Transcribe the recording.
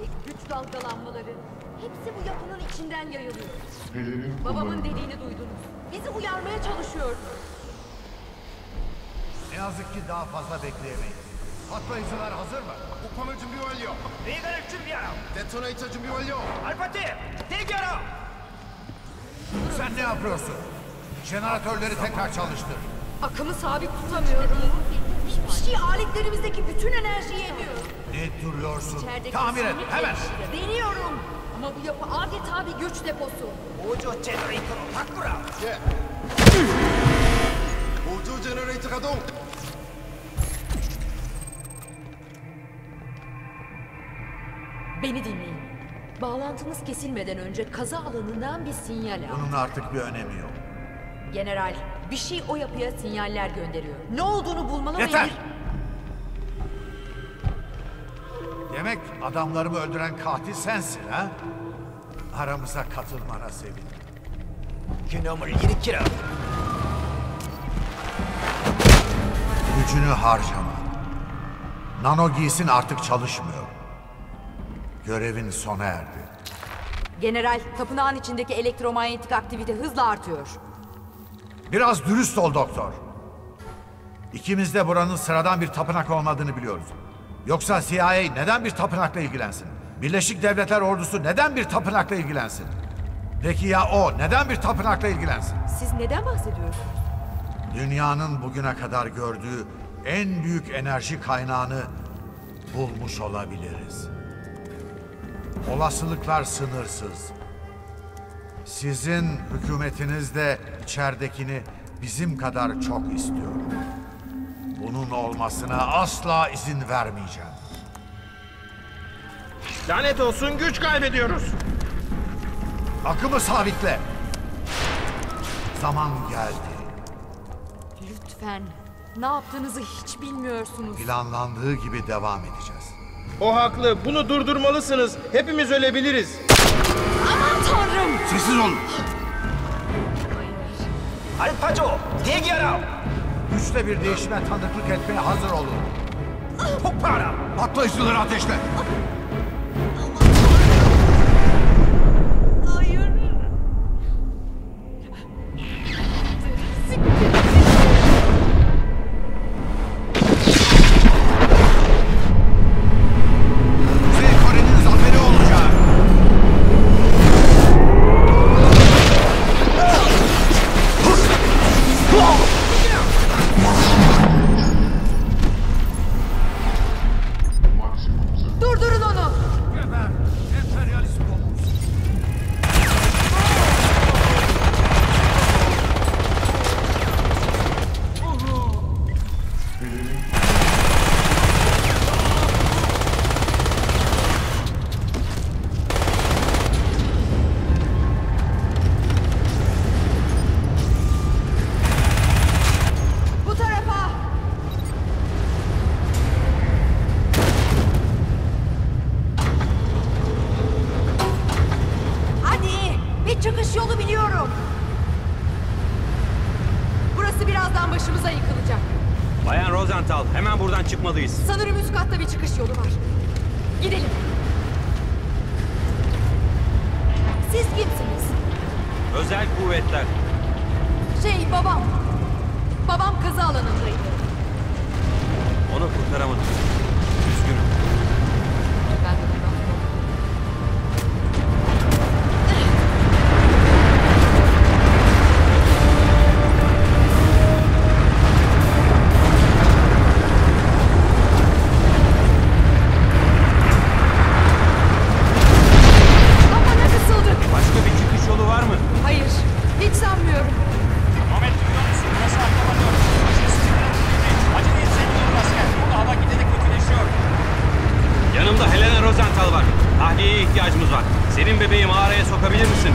aktivite, güç dalgalanmaları hepsi bu yapının içinden yayılıyor. Pelerin Babamın kullanımı. dediğini duydunuz. Bizi uyarmaya çalışıyordu. Ne yazık ki daha fazla bekleyemeyiz. Patlayıcılar hazır mı? 폭발물 준비 완료. 레이더를 준비하라. 데토네이터 준비 완료. 알파팀 대기하라. Sen ne yapıyorsun? Jeneratörleri tekrar çalıştır. Akımı sabit tutamıyorum. Hiçbir şey aletlerimizdeki bütün enerjiyi emiyor. Ne duruyorsun? İçerideki Tamir et hemen. Deniyorum. Ama bu yapı adeta bir güç deposu. Mojo Generator Takura. Mojo Generator Kadon. Beni dinleyin. Bağlantımız kesilmeden önce kaza alanından bir sinyal al. Bunun artık bir önemi yok. General, bir şey o yapıya sinyaller gönderiyor. Ne olduğunu bulmalı Yeter! ve... Yeter! Demek adamlarımı öldüren katil sensin ha? Aramıza katılmana sevindim. Günahımı yeni kira. Gücünü harcama. Nano giysin artık çalışmıyor. Görevin sona erdi. General, tapınağın içindeki elektromanyetik aktivite hızla artıyor. Biraz dürüst ol doktor. İkimiz de buranın sıradan bir tapınak olmadığını biliyoruz. Yoksa CIA neden bir tapınakla ilgilensin? Birleşik Devletler Ordusu neden bir tapınakla ilgilensin? Peki ya o neden bir tapınakla ilgilensin? Siz neden bahsediyorsunuz? Dünyanın bugüne kadar gördüğü en büyük enerji kaynağını bulmuş olabiliriz. Olasılıklar sınırsız. Sizin hükümetiniz de içeridekini bizim kadar çok istiyor. Bunun olmasına asla izin vermeyeceğim. Lanet olsun güç kaybediyoruz. Akımı sabitle. Zaman geldi. Lütfen. Ne yaptığınızı hiç bilmiyorsunuz. Planlandığı gibi devam edeceğiz. O haklı. Bunu durdurmalısınız. Hepimiz ölebiliriz. Aman tanrım! Sessiz olun. 알파 Üçte bir değişime tanıklık etmeye hazır olun. Topara! Patlayıcıları ateşle! Başımıza yıkılacak. Bayan Rosenthal, hemen buradan çıkmalıyız. Sanırım üst katta bir çıkış yolu var. Gidelim. Siz kimsiniz? Özel kuvvetler. Şey babam. Babam kaza alanındaydı. Onu kurtaramadık. İhtiyacımız var. Senin bebeği mağaraya sokabilir misin?